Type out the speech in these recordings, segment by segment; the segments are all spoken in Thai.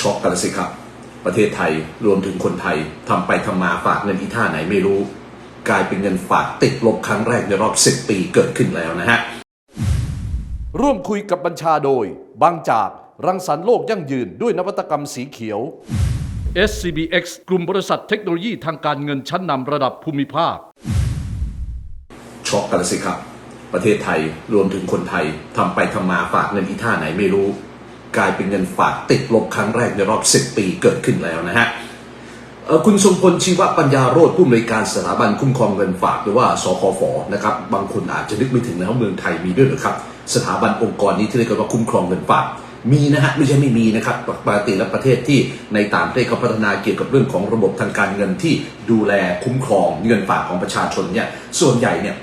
ช็อกกันแล้วสิครับ ประเทศไทยรวมถึงคนไทยทำไปทำมาฝากเงินอีท่าไหนไม่รู้ กลายเป็นเงินฝากติดลบครั้งแรกในรอบ 10 ปีเกิดขึ้นแล้วนะฮะ ร่วมคุยกับบัญชาโดย บางจากรังสรรค์โลกยั่งยืนด้วยนวัตกรรมสีเขียว SCBX กลุ่มบริษัทเทคโนโลยีทางการเงินชั้นนำระดับภูมิภาค ช็อกกันแล้วสิครับ ประเทศไทยรวมถึงคนไทยทำไปทำมาฝากเงินอีท่าไหนไม่รู้ กลายเป็นเงินฝากติดลบครั้งแรกในรอบ 10 ปีเกิดขึ้นแล้วนะฮะคุณทรงพลชีวปัญญาโรธผู้อำนวยการสถาบันคุ้มครองเงินฝากหรือว่าสคฟนะครับบางคนอาจจะนึกไม่ถึงนะว่าเมืองไทยมีด้วยหรือครับ สถาบันองค์กรนี้ที่เรียกว่าคุ้มครองเงินฝากมีนะฮะไม่ใช่ไม่มีนะครับปกติแล้วประเทศที่ในต่างประเทศเขาพัฒนาเกี่ยวกับเรื่องของระบบทางการเงินที่ดูแลคุ้มครองเงินฝากของประชาชนเนี่ยส่วนใหญ่เนี่ย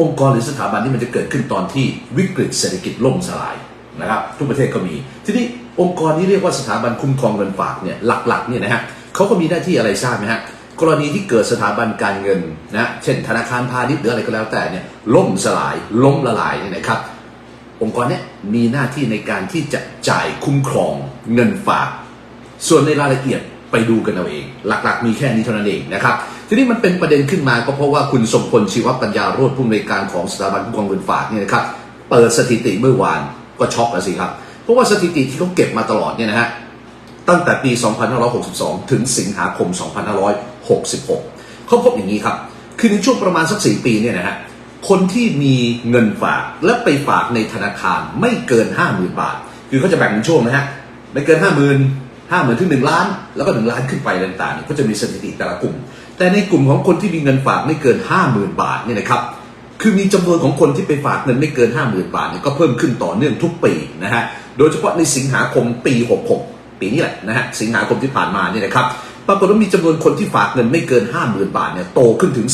องค์กรหรือสถาบันที่มันจะเกิดขึ้นตอนที่วิกฤตเศรษฐกิจล่มสลาย นะครับทุกประเทศก็มี ทีนี้องค์กรที่เรียกว่าสถาบันคุ้มครองเงินฝากเนี่ยหลักๆเนี่ยนะฮะเขาก็มีหน้าที่อะไรทราบไหมฮะกรณีที่เกิดสถาบันการเงินนะเช่น ธนาคารพาณิชย์หรืออะไรก็แล้วแต่เนี่ยล่มสลายล้มละลายเนี่ยนะครับ องค์กรเนี้ยมีหน้าที่ในการที่จะจ่ายคุ้มครองเงินฝาก ส่วนในรายละเอียดไปดูกันเอาเอง หลักๆ มีแค่นี้เท่านั้นเองนะครับทีนี้มันเป็นประเด็นขึ้นมาก็เพราะว่าคุณสมพลชีวปัญญาโรธผู้อำนวยการของสถาบันคุ้มครองเงินฝากเนี่ยนะครับเปิดสถิติเมื่อวาน ก็ช็อกแล้วสิครับ เพราะว่าสถิติที่เขาเก็บมาตลอดเนี่ยนะฮะตั้งแต่ปี 2562 ถึงสิงหาคม 2566 เขาพบอย่างนี้ครับ คือในช่วงประมาณสักสี่ปีเนี่ยนะฮะคนที่มีเงินฝากและไปฝากในธนาคารไม่เกิน 50,000 บาท คือเขาจะแบ่งเป็นช่วงนะฮะไม่เกิน 50,000 50,000ถึง 1 ล้าน แล้วก็ 1 ล้านขึ้นไปต่างๆเนี่ยก็จะมีสถิติแต่ละกลุ่ม แต่ในกลุ่มของคนที่มีเงินฝากไม่เกิน 50,000 บาทเนี่ยนะครับ คือมีจำนวนของคนที่ไปฝากเงินไม่เกิน 50,000 บาทเนี่ยก็เพิ่มขึ้นต่อเนื่องทุกปีนะฮะ โดยเฉพาะในสิงหาคมปี 66 ปีนี้แหละนะฮะ สิงหาคมที่ผ่านมาเนี่ยนะครับ ปรากฏว่ามีจำนวนคนที่ฝากเงินไม่เกิน 50,000 บาทเนี่ยโตขึ้นถึง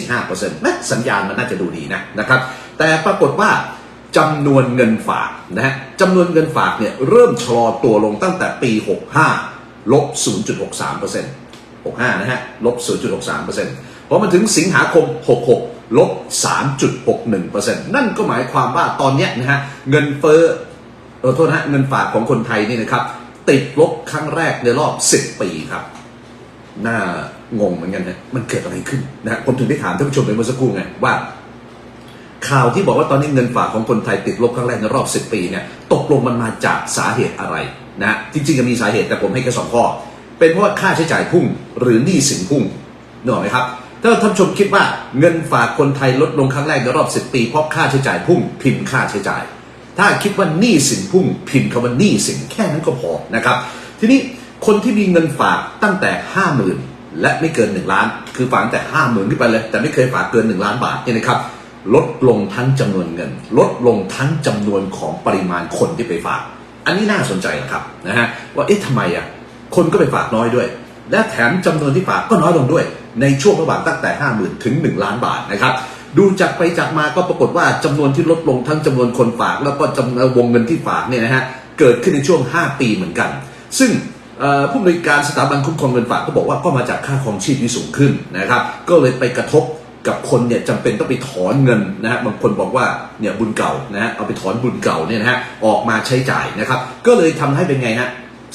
4.45%นะสัญญาณมันน่าจะดูดีนะนะครับ แต่ปรากฏว่าจำนวนเงินฝากนะฮะจำนวนเงินฝากเนี่ยเริ่มชะลอตัวลงตั้งแต่ปี 65 ลบ 0.63% 65 นะฮะ ลบ 0.63%พอมาถึงสิงหาคม 66 ลบ 3.61%นั่นก็หมายความว่าตอนนี้นะฮะเงินเฟ้อเออโทษนะฮะเงินฝากของคนไทยนี่นะครับ ติดลบครั้งแรกในรอบ 10 ปีครับ น่างงเหมือนกันนะมันเกิดอะไรขึ้นนะฮะผมถึงได้ถามท่านผู้ชมไปเมื่อสักครู่ไงว่า ข่าวที่บอกว่าตอนนี้เงินฝากของคนไทยติดลบครั้งแรกในรอบ 10 ปีเนี่ยตกลงมันมาจากสาเหตุอะไรนะจริงๆก็มีสาเหตุแต่ผมให้แค่สองข้อ เป็นเพราะว่าค่าใช้จ่ายพุ่ง หรือหนี้สินพุ่งนึกออกไหมครับ ถ้าท่านชมคิดว่าเงินฝากคนไทยลดลงครั้งแรกในรอบ10ปีเพราะค่าใช้จ่ายพุ่งพิมพ์ค่าใช้จ่าย ถ้าคิดว่าหนี้สินพุ่งพิมพ์คำว่าหนี้สินแค่นั้นก็พอนะครับ ทีนี้คนที่มีเงินฝากตั้งแต่50,000และไม่เกิน1ล้าน คือฝากตั้งแต่50,000ขึ้นไปเลย แต่ไม่เคยฝากเกิน1ล้านบาทเนี่ยนะครับลดลงทั้งจำนวนเงิน ลดลงทั้งจำนวนของปริมาณคนที่ไปฝาก อันนี้น่าสนใจนะครับนะฮะว่าเอ๊ะทำไมอะคนก็ไปฝากน้อยด้วย และแถมจำนวนที่ฝากก็น้อยลงด้วย ในช่วงระหว่างตั้งแต่ 50,000 ถึง 1 ล้านบาทนะครับดูจากไปจากมาก็ปรากฏว่าจำนวนที่ลดลงทั้งจำนวนคนฝากแล้วก็จำนวนวงเงินที่ฝากเนี่ยนะฮะเกิดขึ้นในช่วง 5 ปีเหมือนกัน ซึ่งผู้บริการสถาบันคุ้มครองเงินฝากก็บอกว่าก็มาจากค่าครองชีพที่สูงขึ้นนะครับ ก็เลยไปกระทบกับคนเนี่ยจำเป็นต้องไปถอนเงินนะฮะบางคนบอกว่าเนี่ยบุญเก่านะฮะเอาไปถอนบุญเก่าเนี่ยนะฮะออกมาใช้จ่ายนะครับ ก็เลยทำให้เป็นไงฮะ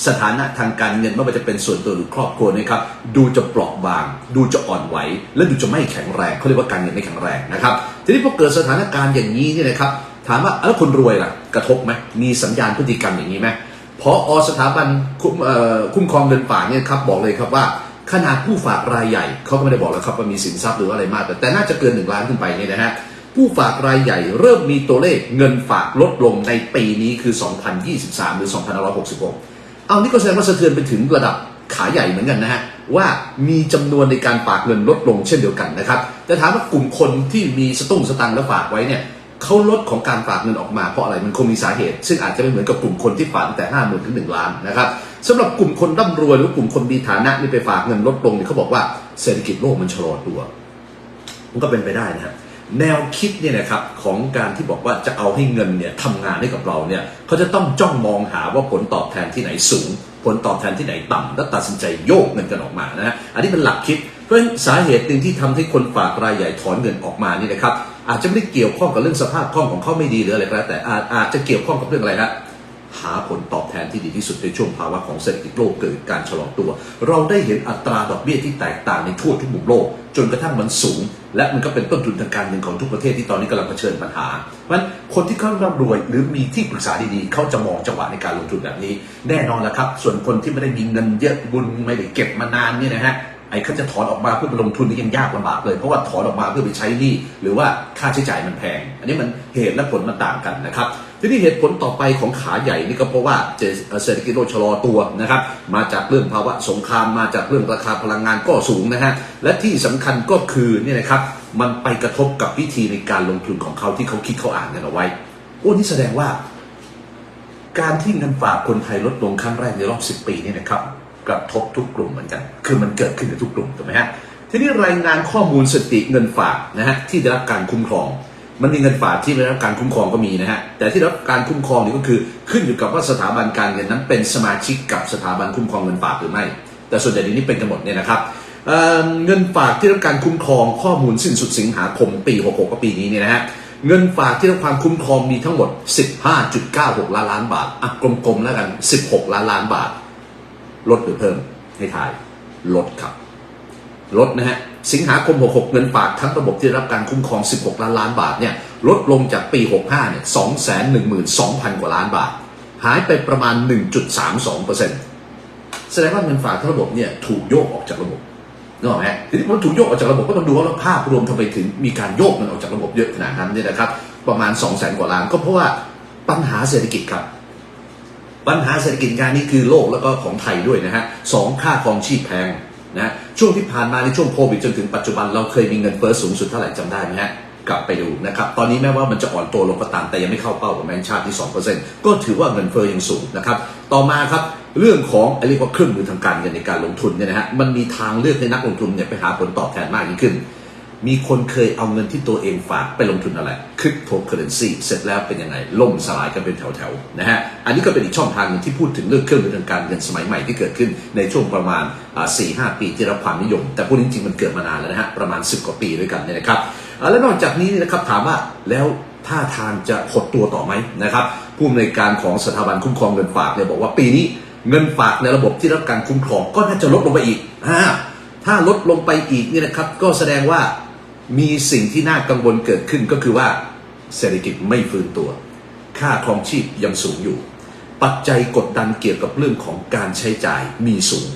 สถานะทางการเงินไม่ว่าจะเป็นส่วนตัวหรือครอบครัวนะครับดูจะเปราะบาง ดูจะอ่อนไหว และดูจะไม่แข็งแรงเขาเรียกว่าการเงินไม่แข็งแรงนะครับทีนี้พอเกิดสถานการณ์อย่างนี้เนี่ยนะครับถามว่าแล้วคนรวยล่ะ กระทบไหมมีสัญญาณพฤติกรรมอย่างนี้ไหมพออสถาบันคุ้มคุ้มครองเงินฝากเนี่ยครับบอกเลยครับว่าขนาดผู้ฝากรายใหญ่เขาก็ไม่ได้บอกแล้วครับว่ามีสินทรัพย์หรืออะไรมาก แต่แต่น่าจะเกินหนึ่งล้านขึ้นไปเนี่ยนะฮะผู้ฝากรายใหญ่เริ่มมีตัวเลขเงินฝากลดลงในปีนี้คือ 2023 หรือ 2566 เอานี่ก็แสดงว่าสะเทือนไปถึงระดับขาใหญ่เหมือนกันนะฮะว่ามีจำนวนในการฝากเงินลดลงเช่นเดียวกันนะครับแต่ถามว่ากลุ่มคนที่มีสตุ้งสตังแล้วฝากไว้เนี่ยเขาลดของการฝากเงินออกมาเพราะอะไรมันคงมีสาเหตุ ซึ่งอาจจะไม่เหมือนกับกลุ่มคนที่ฝากแต่ห้าหมื่นถึงหนึ่งล้านนะครับสำหรับกลุ่มคนร่ำรวยหรือกลุ่มคนมีฐานะนี่ไปฝากเงินลดลงเนี่ยเขาบอกว่าเศรษฐกิจโลกมันชะลอตัว มันก็เป็นไปได้นะฮะ แนวคิดเนี่ยนะครับของการที่บอกว่าจะเอาให้เงินเนี่ยทำงานให้กับเราเนี่ยเขาจะต้องจ้องมองหาว่าผลตอบแทนที่ไหนสูง ผลตอบแทนที่ไหนต่ำแล้วตัดสินใจโยกเงินกันออกมานะฮะอันนี้เป็นหลักคิดเพราะฉะนั้นสาเหตุหนึ่งที่ทำให้คนฝากรายใหญ่ถอนเงินออกมานี่นะครับอาจจะไม่ได้เกี่ยวข้องกับเรื่องสภาพคล่องของเขาไม่ดีหรืออะไรก็แล้วแต่อาจอาจจะเกี่ยวข้องกับเรื่องอะไรฮะ หาผลตอบแทนที่ดีที่สุดในช่วงภาวะของเศรษฐกิจโลกเกิดการชะลอตัว เราได้เห็นอัตราดอกเบี้ยที่แตกต่างในทั่วทุกมุมโลก จนกระทั่งมันสูง และมันก็เป็นต้นทุนทางการเงินของทุกประเทศที่ตอนนี้กำลังเผชิญปัญหาเพราะฉะนั้นคนที่เขาร่ำรวยหรือมีที่ปรึกษาดีๆ เขาจะมองจังหวะในการลงทุนแบบนี้ แน่นอนแล้วครับ ส่วนคนที่ไม่ได้มีเงินเยอะบุญไม่ได้เก็บมานานเนี่ยนะฮะ ไอ้เขาจะถอนออกมาเพื่อไปลงทุนนี่ยังยากลำบากเลย เพราะว่าถอนออกมาเพื่อไปใช้หนี้หรือว่าค่าใช้จ่ายมันแพง อันนี้มันเหตุและผลมันต่างกันนะครับทีนี้เหตุผลต่อไปของขาใหญ่นี่ก็เพราะว่าเศรษฐกิจโลกชะลอตัวนะครับมาจากเรื่องภาวะสงครามมาจากเรื่องราคาพลังงานก็สูงนะฮะและที่สำคัญก็คือเนี่ยนะครับมันไปกระทบกับวิธีในการลงทุนของเขาที่เขาคิดเขาอ่านกันเอาไว้โอ้นี่แสดงว่า การที่เงินฝากคนไทยลดลงครั้งแรกในรอบ 10 ปีนี่นะครับ ระทบทุกกลุ่มเหมือนกัน คือมันเกิดขึ้นในทุกกลุ่มถูกไหมฮะ ทีนี้รายงานข้อมูลสติเงินฝากนะฮะที่ได้รับการคุ้มครอง มันมีเงินฝากที่ได้รับการคุ้มครองก็มีนะฮะ แต่ที่รับการคุ้มครองนี่ก็คือขึ้นอยู่กับว่าสถาบันการเงินนั้นเป็นสมาชิกกับสถาบันคุ้มครองเงินฝากหรือไม่ แต่ส่วนใหญ่นี้เป็นกันหมดเนี่ยนะครับเเงินฝากที่รับการคุ้มครองข้อมูลสิ้นสุดสิงหาคมปี 66ก็ปีนี้เนี่ยนะฮะเงินฝากที่รับความคุ้มครองมีทั้งหมด 15.96 ล้านล้านบาท อะกลมๆแล้วกัน 16 ล้านล้านบาท ลดหรือเพิ่มให้ทายลดครับ ลดนะฮะสิงหาคม 66 เงินฝากทั้งระบบที่รับการคุ้มครอง 16 ล้านล้านบาทเนี่ยลดลงจากปี 65 เนี่ย 212,000 กว่าล้านบาท หายไปประมาณ 1.32%แสดงว่าเงินฝากทั้งระบบเนี่ยถูกโยกออกจากระบบนึกออกไหมฮะทีนี้พอถูกโยกออกจากระบบก็ต้องดูว่าภาพรวมทำไมถึงมีการโยกมันออกจากระบบเยอะขนาดนั้นเนี่ยนะครับ ประมาณ 2 0 0แสนกว่าล้านก็เพราะว่าปัญหาเศรษฐกิจครับ ปัญหาเศรษฐกิจการนี้คือโลกแล้วก็ของไทยด้วยนะฮะสองค่าครองชีพแพงนะช่วงที่ผ่านมาในช่วงโควิดจนถึงปัจจุบันเราเคยมีเงินเฟ้อสูงสุดเท่าไหร่จำได้ไหมฮะกลับไปดูนะครับ ตอนนี้แม้ว่ามันจะอ่อนตัวลงก็ตามแต่ยังไม่เข้าเป้าของแบงก์ชาติที่ 2%ก็ถือว่าเงินเฟ้อยังสูงนะครับ ต่อมาครับเรื่องของเรียกว่าเครื่องมือทางการเงินในการลงทุนเนี่ยนะฮะมันมีทางเลือกให้นักลงทุนเนี่ยไปหาผลตอบแทนมากยิ่งขึ้น มีคนเคยเอาเงินที่ตัวเองฝากไปลงทุนอะไรคริปโตเคอเรนซีเสร็จแล้วเป็นยังไง ล่มสลายกันเป็นแถวๆนะฮะ อันนี้ก็เป็นอีกช่องทางนึงที่พูดถึงเรื่องเครื่องมือทางการเงินสมัยใหม่ที่เกิดขึ้นในช่วงประมาณ4ีหปีที่รับความนิยม แต่พวกนี้จริงๆมันเกิดมานานแล้วนะฮะ ประมาณ 10 กว่าปีด้วยกันเนี่ยนะครับและนอกจากนี้นะครับถามว่าแล้วท่าทางจะหดตัวต่อไหมนะครับผู้อำนวยการของสถาบันคุ้มครองเงินฝากเนี่ยบอกว่าปีนี้เงินฝากในระบบที่รับการคุ้มครองก็น่าจะลดลงไปอีกถ้าลดลงไปอีกเนี่ยนะครับก็แสดงว่า มีสิ่งที่น่ากังวลเกิดขึ้นก็คือว่าเศรษฐกิจไม่ฟื้นตัว ค่าครองชีพยังสูงอยู่ ปัจจัยกดดันเกี่ยวกับเรื่องของการใช้จ่ายมีสูง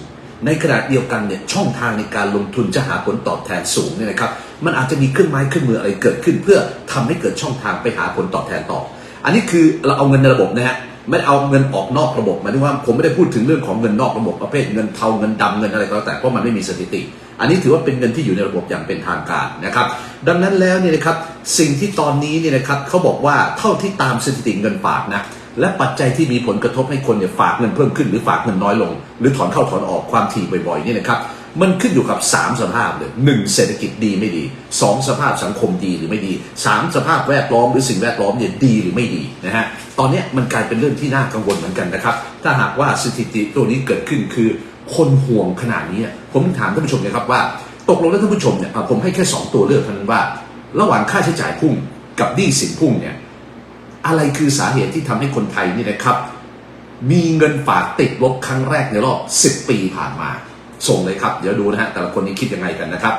ในขณะเดียวกันเนี่ยช่องทางในการลงทุนจะหาผลตอบแทนสูงเนี่ยนะครับ มันอาจจะมีเครื่องไม้เครื่องมืออะไรเกิดขึ้น เพื่อทำให้เกิดช่องทางไปหาผลตอบแทนต่อ อันนี้คือเราเอาเงินในระบบนะฮะไม่เอาเงินออกนอกระบบหมายถึงว่าผมไม่ได้พูดถึงเรื่องของเงินนอกระบบประเภทเงินเทาเงินดำเงินอะไรก็แล้วแต่เพราะมันไม่มีสถิติ อันนี้ถือว่าเป็นเงินที่อยู่ในระบบอย่างเป็นทางการนะครับ ดังนั้นแล้วเนี่ยนะครับสิ่งที่ตอนนี้เนี่ยนะครับเขาบอกว่าเท่าที่ตามสถิติเงินฝากนะและปัจจัยที่มีผลกระทบให้คนเนี่ยฝากเงินเพิ่มขึ้นหรือฝากเงินน้อยลง หรือถอนเข้าถอนออกความถี่บ่อยๆเนี่ยนะครับมันขึ้นอยู่กับ 3 สภาพเลยหนึ่งเศรษฐกิจดีไม่ดี 2 สภาพสังคมดีหรือไม่ดี 3 สภาพแวดล้อมหรือสิ่งแวดล้อมเนี่ยดีหรือไม่ดีนะฮะตอนนี้มันกลายเป็นเรื่องที่น่ากังวลเหมือนกันนะครับ ถ้าหากว่าสถิติตัวนี้เกิดขึ้นคือ คนห่วงขนาดนี้ ผมถามท่านผู้ชมนะครับว่า ตกลงแล้วท่านผู้ชมเนี่ยผมให้แค่ 2 ตัวเลือกเท่านั้นว่า ระหว่างค่าใช้จ่ายพุ่งกับหนี้สินพุ่งเนี่ยอะไรคือสาเหตุที่ทำให้คนไทยนี่นะครับ มีเงินฝากติดลบครั้งแรกในรอบ 10 ปีผ่านมา ส่งเลยครับ เดี๋ยวดูนะฮะแต่ละคนนี้คิดยังไงกันนะครับ